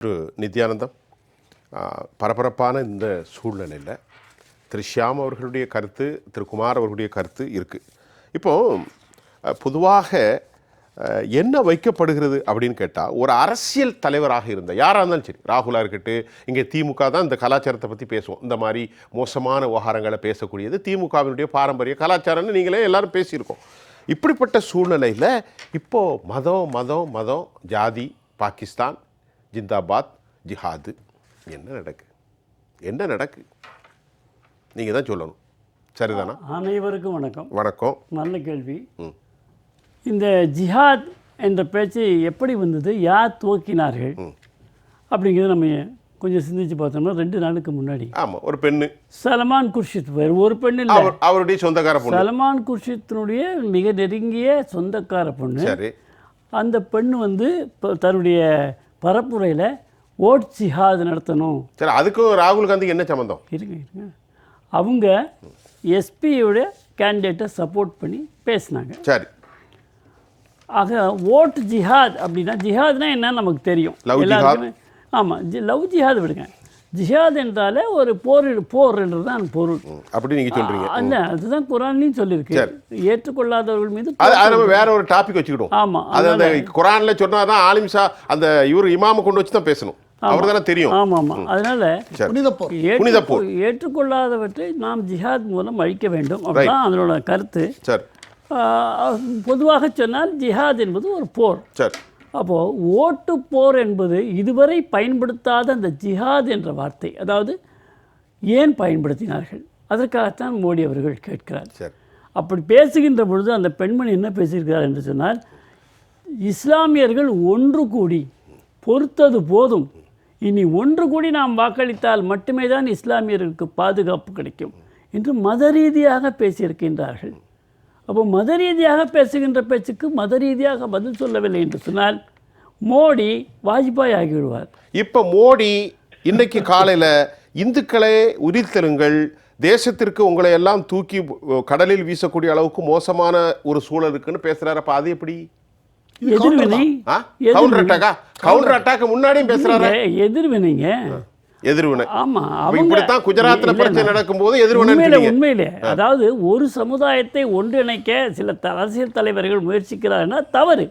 திரு நித்யானந்தம் பரபரப்பான இந்த சூழ்நிலையில் திரு ஷியாம் அவர்களுடைய கருத்து திரு குமார் அவர்களுடைய கருத்து இருக்குது இப்போ பொதுவாக என்ன வைக்கப்படுகிறது அப்படின்னு கேட்டால் ஒரு அரசியல் தலைவராக இருந்த யாராக இருந்தாலும் சரி ராகுலாக இருக்கட்டும் இங்கே திமுக தான் இந்த கலாச்சாரத்தை பற்றி பேசுவோம். இந்த மாதிரி மோசமான விவகாரங்களை பேசக்கூடியது திமுகவினுடைய பாரம்பரிய கலாச்சாரம்னு நீங்களே எல்லாரும் பேசியிருக்கோம். இப்படிப்பட்ட சூழ்நிலையில் இப்போது மதம் மதம் மதம் ஜாதி பாகிஸ்தான் ஜிந்தாபாத் ஜிஹாது. என்ன நடக்கு? என்ன நடக்கு? நீங்கள் தான் சொல்லணும். சரிதானா? அனைவருக்கும் வணக்கம். வணக்கம். நல்ல கேள்வி. இந்த ஜிஹாத் என்ற பேச்சு எப்படி வந்தது? யார் துவக்கினார்கள்? அப்படிங்கிறத நம்ம கொஞ்சம் சிந்திச்சு பார்த்தோம்னா ரெண்டு நாளுக்கு முன்னாடி. ஆமாம் ஒரு பெண்ணு. சலமான் குர்ஷித் வேறு ஒரு பெண் இல்லை. அவர் அவருடைய சொந்தக்கார பொண்ணு. சலமான் குர்ஷித்தினுடைய மிக நெருங்கிய சொந்தக்கார பொண்ணு. அந்த பெண் வந்து தன்னுடைய பரப்புரையில் ஓட் ஜிஹாத் நடத்தணும். சரி அதுக்கும் ராகுல் காந்திக்கு என்ன சம்மந்தம் இருங்க இருங்க. அவங்க எஸ்பியோட கேண்டிடேட்டை சப்போர்ட் பண்ணி பேசினாங்க. சரி. ஆக ஓட் ஜிஹாத் அப்படின்னா ஜிஹாத்னா என்ன நமக்கு தெரியும். எல்லாருக்குமே ஆமாம் ஜி லவ் ஜிஹாத் விடுங்க. ஜிஹாத் என்றாலே ஒரு போர் போர் என்றது தான் பொருள் அப்படி நீங்கள் சொல்கிறீங்க அந்த அதுதான் குரான்லையும் சொல்லியிருக்கு. ஏற்றுக்கொள்ளாதவர்கள் மீது அது நம்ம வேற ஒரு டாபிக் வச்சுக்கிடுவோம். ஆமாம் அது அந்த குரான்ல சொன்னா தான் ஆலிம் ஷா அந்த இவர் இமாமை கொண்டு வச்சு தான் பேசணும் அவர் தானே தெரியும். ஆமாம் ஆமாம் அதனால புனித போர். புனித போர். ஏற்றுக்கொ- ஏற்றுக்கொள்ளாதவற்றை நாம் ஜிஹாத் மூலம் அழிக்க வேண்டும். அப்படிதான் அதனோட கருத்து. சரி. பொதுவாக சொன்னால் ஜிஹாத் என்பது ஒரு போர். சரி. அப்போது ஓட்டு போர் என்பது இதுவரை பயன்படுத்தாத அந்த ஜிஹாத் என்ற வார்த்தை. அதாவது ஏன் பயன்படுத்தினார்கள்? அதற்காகத்தான் மோடி அவர்கள் கேட்கிறார். சரி. அப்படி பேசுகின்ற பொழுது அந்த பெண்மணி என்ன பேசியிருக்கிறார் என்று சொன்னால் இஸ்லாமியர்கள் ஒன்று கூடி பொறுத்தது போதும். இனி ஒன்று கூடி நாம் வாக்களித்தால் மட்டுமே தான் இஸ்லாமியர்களுக்கு பாதுகாப்பு கிடைக்கும் என்று மத ரீதியாக பேசியிருக்கின்றார்கள். அப்போ மத ரீதியாக பேசுகின்ற பேச்சுக்கு மத ரீதியாக பதில் சொல்லவில்லை என்று சொன்னால் மோடி வாஜ்பாய் ஆகிவிடுவார். இப்போ மோடி இன்னைக்கு காலையில இந்துக்களை உரித்தலுங்கள் தேசத்திற்கு உங்களை எல்லாம் தூக்கி கடலில் வீசக்கூடிய அளவுக்கு மோசமான ஒரு சூழல் இருக்குன்னு பேசுறாரு. அப்ப அது எப்படி? எதிர்வினை கவுண்டர் அட்டாக்கா கவுண்டர் அட்டாக் முன்னாடியும் பேசுறாரு? எதிர்வினைங்க. எதிர்வினை. ஆமா இப்படித்தான் குஜராத்ல இல்ல, பிரச்சனை நடக்கும்போது எதிர்வினை உண்மையிலே உண்மையிலே. அதாவது ஒரு சமுதாயத்தை ஒன்றிணைக்க சில அரசியல் தலைவர்கள் முயற்சிக்கிறார்னா தவறு.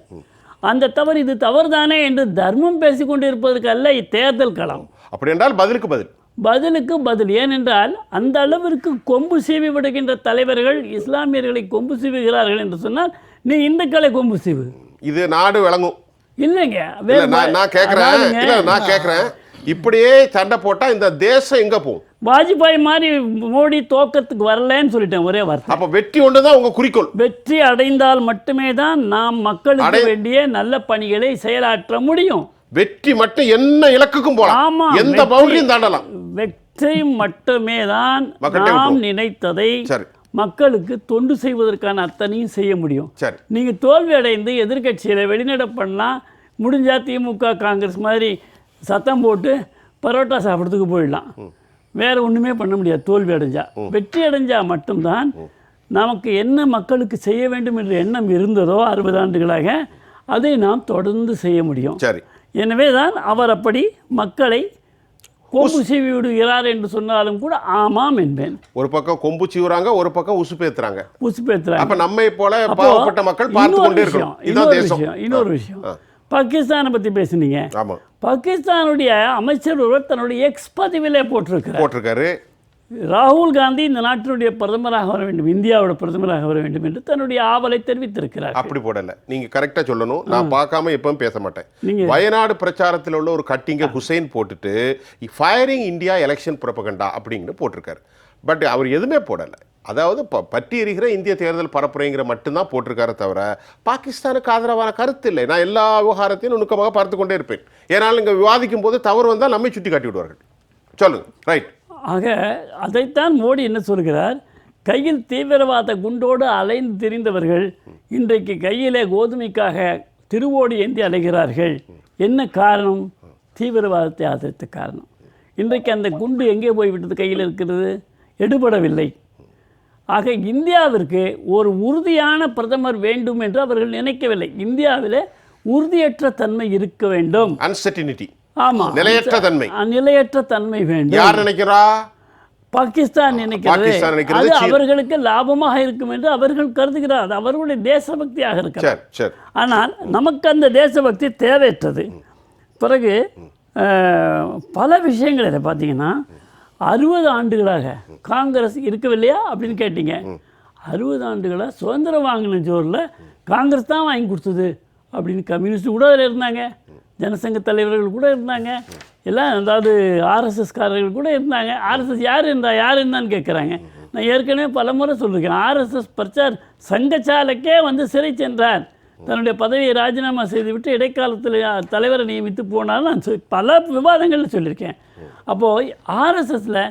அந்த தவறு இது தவறுதானே என்று தர்மம் பேசிக் கொண்டிருப்பதற்கு அல்ல இத்தேர்தல் களம். அப்படி என்றால் பதிலுக்கு பதில். பதிலுக்கு பதில். ஏனென்றால் அந்த அளவிற்கு கொம்பு சீவி விடுகின்ற தலைவர்கள் இஸ்லாமியர்களை கொம்பு சீவுகிறார்கள் என்று சொன்னால் நீ இந்துக்களை கொம்பு சீவு. இது நாடு விளங்கும். இல்லைங்க. நான் இல்ல நான் கேக்குறேன். இப்படியே சண்டை போட்டா இந்த தேசம் எங்க போகும்? வாஜ்பாய் மாதிரி மோடி தோக்கத்துக்கு வரலன்னு சொல்லிட்டேன் ஒரே வார்த்தை. அப்ப வெற்றி ஒன்றுதான் உங்க குறிக்கோள். வெற்றி அடைந்தால் மட்டுமே தான் நாம் மக்களுக்கு வேண்டிய நல்ல பணிகளை செயலாற்ற முடியும். வெற்றி மட்டும் என்ன இலக்குக்கும் போலாம். ஆமா எந்த பவுண்டரியும் தாண்டலாம். வெற்றி மட்டுமே தான் நாம். நினைத்ததை மக்களுக்கு தொண்டு செய்வதற்கான அத்தனையும் செய்ய முடியும். சரி. நீங்க தோல்வி அடைந்து எதிர்க்கட்சியில வெளிநடை பண்ணலாம் முடிஞ்சா திமுக காங்கிரஸ் மாதிரி சத்தம் போட்டு பரோட்டா சாப்பிட்றதுக்கு போயிடலாம். வேற ஒண்ணுமே பண்ண முடியாது. தோல்வி அடைஞ்சா. வெற்றி அடைஞ்சா மட்டும்தான் நமக்கு என்ன மக்களுக்கு செய்ய வேண்டும் என்ற எண்ணம் இருந்ததோ அறுபது ஆண்டுகளாக அதை நாம் தொடர்ந்து செய்ய முடியும். சரி. எனவே தான் அவர் அப்படி மக்களை கொம்பு சீவி விடுகிறார் என்று சொன்னாலும் கூட ஆமாம் என்பேன். ஒரு பக்கம் கொம்பு சீவுறாங்க ஒரு பக்கம் உசுப்பேத்துறாங்க உசுப்பேத்துறாங்க அப்ப நம்மை போல பாவப்பட்ட மக்கள் பார்த்து கொண்டே இதான் இன்னொரு விஷயம் இன்னொரு விஷயம். பாகிஸ்தானை பத்தி பேசுனீங்க. ஆமா. பாகிஸ்தானுடைய அமைச்சர் ஒருவர் தன்னுடைய எக்ஸ் பதிவிலே போட்டிருக்கிறார். போட்டிருக்காரு. ராகுல் காந்தி இந்த நாட்டினுடைய பிரதமராக வர வேண்டும் இந்தியாவோட பிரதமராக வர வேண்டும் என்று தன்னுடைய ஆவலை தெரிவித்திருக்கிறார். அப்படி போடல. நீங்க கரெக்டா சொல்லணும். நான் பார்க்காம எப்பவும் பேச மாட்டேன். நீங்க- வயநாடு பிரச்சாரத்தில் உள்ள ஒரு கட்டிங்க ஹுசைன் போட்டுட்டு ஃபயரிங் இந்தியா எலெக்ஷன் புறப்பகண்டா அப்படிங்கிற போட்டிருக்காரு. பட் அவர் எதுவுமே போடல. அதாவது ப- பற்றி எறிகிற இந்திய தேர்தல் பரப்புரைங்கிற மட்டும்தான் போட்டிருக்காரு தவிர பாகிஸ்தானுக்கு ஆதரவான கருத்து இல்லை நான் எல்லா விவகாரத்தையும் நுணுக்கமாக பார்த்து கொண்டே இருப்பேன். ஏன்னால் இங்கே விவாதிக்கும் போது தவறு வந்தால் நம்மை சுட்டி காட்டி விடுவார்கள் சொல்லுங்க. ரைட் ஆக அதைத்தான் மோடி என்ன சொல்கிறார்? கையில் தீவிரவாத குண்டோடு அலைந்து திரிந்தவர்கள் இன்றைக்கு கையிலே கோதுமைக்காக திருவோடு ஏந்தி அலைகிறார்கள். என்ன காரணம்? தீவிரவாதத்தை ஆதரித்த காரணம். இன்றைக்கு அந்த குண்டு எங்கே போய்விட்டது? கையில் இருக்கிறது? எடுபடவில்லை. ஆக இந்தியாவிற்கு ஒரு உறுதியான பிரதமர் வேண்டும் என்று அவர்கள் நினைக்கவில்லை. இந்தியாவிலே உறுதியற்ற தன்மை இருக்க வேண்டும். அன்சர்டினிட்டி ஆமா. நிலையற்ற தன்மை. நிலையற்ற தன்மை வேண்டும். யார் நினைக்கிறா? பாகிஸ்தான் நினைக்கிறது. அது அவர்களுக்கு லாபமாக இருக்கும் என்று அவர்கள் கருதுகிறார். அது அவர்களுடைய தேசபக்தியாக சரி ஆனால் நமக்கு அந்த தேசபக்தி தேவையற்றது. பிறகு பல விஷயங்களில் பார்த்தீங்கன்னா அறுபது ஆண்டுகளாக காங்கிரஸ் இருக்கவில்லையா அப்படின்னு கேட்டீங்க. அறுபது ஆண்டுகளாக சுதந்திரம் வாங்கின ஜோரில் காங்கிரஸ் தான் வாங்கி கொடுத்தது அப்படின்னு கம்யூனிஸ்ட் கூட அதில் இருந்தாங்க. ஜனசங்க தலைவர்கள் கூட இருந்தாங்க. எல்லாம் அதாவது ஆர்எஸ்எஸ்காரர்கள் கூட இருந்தாங்க. ஆர்எஸ்எஸ் யார் இருந்தா யார் இருந்தான்னு கேட்குறாங்க நான் ஏற்கனவே பல முறை சொல்லியிருக்கேன் ஆர்எஸ்எஸ் பிரச்சார் சங்கச்சாலைக்கே வந்து சிறை சென்றார். தன்னுடைய பதவியை ராஜினாமா செய்துவிட்டு இடைக்காலத்தில் தலைவரை நியமித்து போனாலும் நான் பல விவாதங்களில் சொல்லியிருக்கேன். அப்போது ஆர்எஸ்எஸில்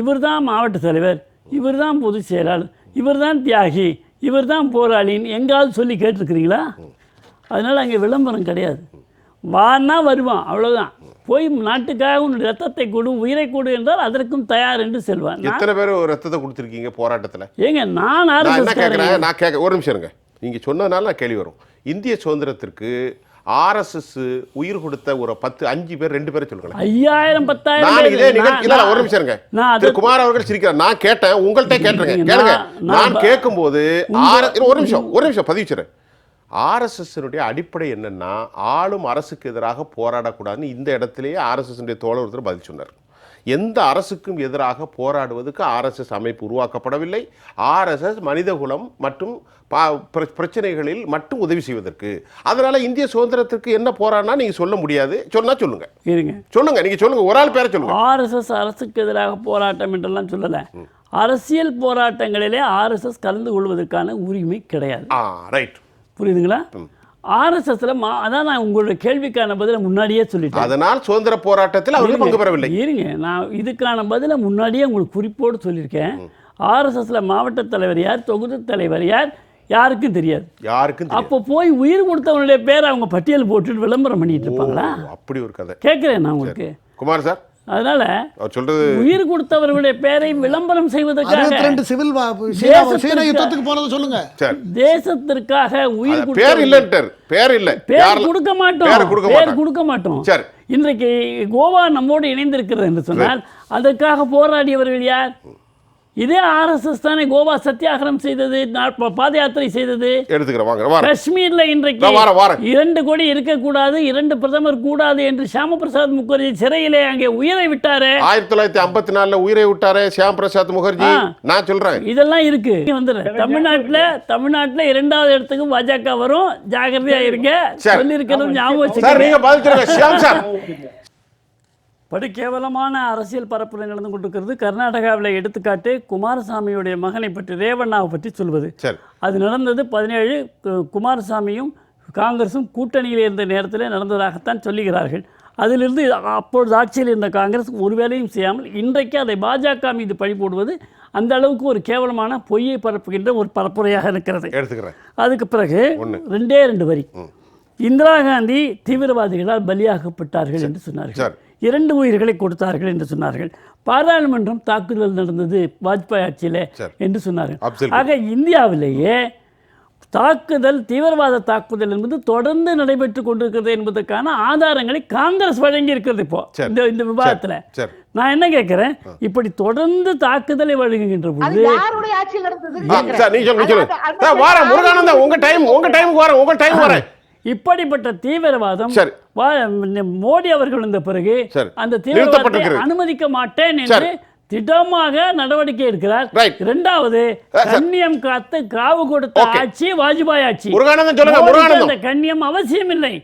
இவர் தான் மாவட்ட தலைவர் இவர் தான் பொதுச் செயலாளர் இவர் தான் தியாகி இவர் தான் போராளின்னு எங்காவது சொல்லி கேட்டிருக்கிறீங்களா? அதனால் அங்கே விளம்பரம் கிடையாது. வான்னா வருவான் அவ்வளவுதான். போய் நாட்டுக்காக உன்னுடைய ரத்தத்தை கொடு உயிரை கொடு என்றால் அதற்கும் தயார் என்று செல்வான் எத்தனை பேர் ரத்தத்தை கொடுத்துருக்கீங்க போராட்டத்துல? ஏங்க நான் நான் கேட்குறேன் நான் கேட்க ஒரு நிமிஷம் இருங்க. நீங்க சொன்னதுனால நான் கேள்வி வரும். இந்திய சுதந்திரத்திற்கு ஆர்எஸ்எஸ் உயிர் கொடுத்த ஒரு பத்து அஞ்சு பேர் ரெண்டு பேரை சொல்லுங்களேன். ஐயாயிரம் பத்தாயிரம் நான் இதே நிகழ்ச்சி இல்ல, ஒரு நிமிஷம் இருங்க. திரு குமார் அவர்கள் சிரிக்கிறார். நான் கேட்டேன் உங்கள்கிட்ட கேட்டிருக்கேன். கேளுங்க. நான் நான் ப- கேட்கும்போது ஆர் இரு, ஒரு நிமிஷம் ஒரு நிமிஷம் பதிவுச்சுறேன் ஆர்எஸ்எஸ்னுடைய அடிப்படை என்னன்னா ஆளும் அரசுக்கு எதிராக போராடக்கூடாதுன்னு இந்த இடத்திலேயே ஆர்எஸ்எஸ் தோழர் ஒருத்தர் பதில் சொன்னார். எந்த அரசுக்கும் எதிராக போராடுவதற்கு ஆர்எஸ்எஸ் அமைப்பு உருவாக்கப்படவில்லை. ஆர்எஸ்எஸ் மனிதகுலம் மற்றும் பிரச்சனைகளில் மட்டும் உதவி செய்வதற்கு. அதனால இந்திய சுதந்திரத்திற்கு என்ன போராடினா நீங்க சொல்ல முடியாது. சொன்னா சொல்லுங்க. இருங்க. சொல்லுங்க நீங்க சொல்லுங்க. ஒரு ஆள் பேரை சொல்லுங்க. ஆர்எஸ்எஸ் அரசுக்கு எதிராக போராட்டம் என்றெல்லாம் சொல்லலை. அரசியல் போராட்டங்களிலே ஆர்எஸ்எஸ் கலந்து கொள்வதற்கான உரிமை கிடையாது. ஆ ரைட் புரியுதுங்களா? ஆர்எஸ்எஸ்ல அதான் நான் உங்களுடைய கேள்விக்கான பதிலை முன்னாடியே சொல்லிட்டேன். அதனால் சுதந்திர போராட்டத்தில் அவர்கள் பங்கு பெறவில்லை இருங்க. நான் இதுக்கான பதிலை முன்னாடியே உங்களுக்கு குறிப்போடு சொல்லியிருக்கேன். ஆர்எஸ்எஸ்ல மாவட்ட தலைவர் யார் தொகுதி தலைவர் யார் யாருக்கும் தெரியாது. யாருக்கும். அப்போ போய் உயிர் கொடுத்தவனுடைய பேரை அவங்க பட்டியல் போட்டுட்டு விளம்பரம் பண்ணிட்டு இருப்பாங்களா? அப்படி ஒரு கதை. கேட்குறேன் நான் உங்களுக்கு. குமார் சார். அதனால அவர் சொல்றது உயிர் கொடுத்தவர்களுடைய பேரை விளம்பரம் செய்வதற்காக ரெண்டு சிவில் யுத்தத்துக்கு போனதை சொல்லுங்க. தேசத்திற்காக உயிர் பேர் இல்லன்ட்டார் பேர் இல்ல. பேர் கொடுக்க மாட்டோம். பேர் கொடுக்க பேர் மாட்டோம் கொடுக்க மாட்டோம். சரி. இன்றைக்கு கோவா நம்மோடு இணைந்திருக்கிறது என்று சொன்னால் அதற்காக போராடியவர்கள் யார்? இதே ஆர்எஸ்எஸ் தானே கோவா சத்தியாகிரம் செய்தது பாத யாத்திரை செய்தது? காஷ்மீர்ல இன்றைக்கு. இரண்டு கோடி இருக்கக்கூடாது இரண்டு பிரதமர் கூடாது என்று ஷியாம பிரசாத் முகர்ஜி சிறையிலே அங்கே உயிரை விட்டாரு. ஆயிரத்தி தொள்ளாயிரத்தி ஐம்பத்தி நாலுல உயிரை விட்டாரு சியாம் பிரசாத் முகர்ஜி. நான் சொல்றேன். இதெல்லாம் இருக்கு. வந்துடுறேன் தமிழ்நாட்டுல தமிழ்நாட்டுல இரண்டாவது இடத்துக்கு பாஜக வரும். ஜாகிரதையா இருங்க. சரி. சொல்லியிருக்கிறது ஞாபகம் நீங்க பதில் சொல்லுங்க. சியாம் படு கேவலமான அரசியல் பரப்புரை நடந்து கொண்டிருக்கிறது. கர்நாடகாவில் எடுத்துக்காட்டு குமாரசாமியுடைய மகனை பற்றி ரேவண்ணாவை பற்றி சொல்வது. அது நடந்தது பதினேழு குமாரசாமியும் காங்கிரஸும் கூட்டணியில் இருந்த நேரத்தில் நடந்ததாகத்தான் சொல்லுகிறார்கள். அதிலிருந்து அப்பொழுது ஆட்சியில் இருந்த காங்கிரஸ் ஒரு வேலையும் செய்யாமல் இன்றைக்கு அதை பாஜக மீது பழி போடுவது அந்த அளவுக்கு ஒரு கேவலமான பொய்யை பரப்புகின்ற ஒரு பரப்புரையாக இருக்கிறது. எடுத்துக்கிறேன். அதுக்கு பிறகு ரெண்டே ரெண்டு வரி. இந்திரா காந்தி தீவிரவாதிகளால் பலியாகப்பட்டார்கள் என்று சொன்னார்கள். இரண்டு உயிர்களை கொடுத்தார்கள் என்று சொன்னார்கள். பாராளுமன்றம் தாக்குதல் நடந்தது வாஜ்பாய் ஆட்சியில. என்று சொன்னார்கள். ஆக இந்தியாவிலேயே தாக்குதல் தீவிரவாத தாக்குதல் என்பது தொடர்ந்து நடைபெற்று கொண்டிருக்கிறது என்பதற்கான ஆதாரங்களை காங்கிரஸ் வழங்கி இருக்கிறது இப்போ. இந்த இந்த விவாதத்துல. நான் என்ன கேட்கிறேன்? இப்படி தொடர்ந்து தாக்குதலை வழங்குகின்ற அது பொழுது யாருடைய ஆட்சியில் நடந்தது ஆ, சார் நீங்க சொல்லுங்க சொல்லுங்க. சார் வாரம் முருகானந்தா உங்க டைம் உங்க டைமுக்கு வரேன் உங்க டைம் வரேன். இப்படிப்பட்ட தீவிரவாதம் மோடி அவர்கள் வந்த பிறகு. அந்த தீவிரவாதத்தை. அனுமதிக்க மாட்டேன் என்று. திடமாக நடவடிக்கை எடுக்கிறார். இரண்டாவது. கண்ணியம் காத்து காவு கொடுத்த. ஆட்சி வாஜ்பாய் ஆட்சி கண்ணியம் அவசியம் இல்லை